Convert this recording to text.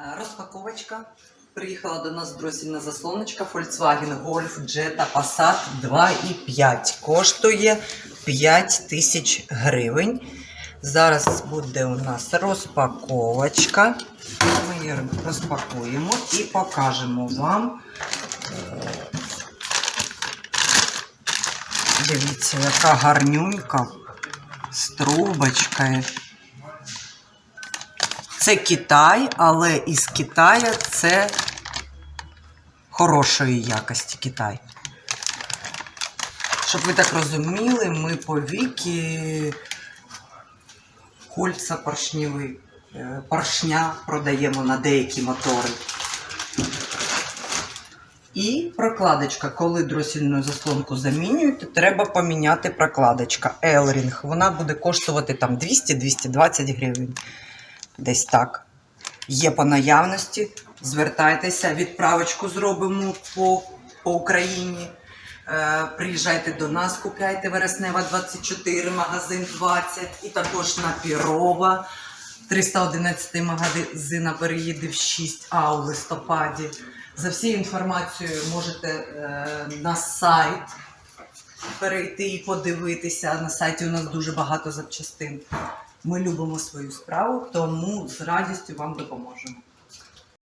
Е, Розпаковочка. Приїхала до нас дросільна заслоночка Volkswagen Golf Jetta Passat 2,5. Коштує 5 тисяч гривень. Зараз буде у нас розпаковочка. Ми її розпакуємо і покажемо вам. Е, Дивіться, яка гарнюнька з трубочкою. Це Китай, але із Китаю це хорошої якості Китай. Щоб ви так розуміли, ми по віки кольца поршневі, е, поршня продаємо на деякі мотори. І прокладочка. Коли дросільну заслонку замінюєте, треба поміняти прокладочка. Елрінг. Вона буде коштувати там 200-220 гривень. Десь так. Є по наявності. Звертайтеся, відправочку зробимо по, по Україні. Е, приїжджайте до нас, купляйте Вереснева 24, магазин 20 і також на Пірова. 311 магазина переїде в 6 а у листопаді. За всією інформацією можете е, на сайт перейти і подивитися. На сайті у нас дуже багато запчастин. Ми любимо свою справу, тому з радістю вам допоможемо.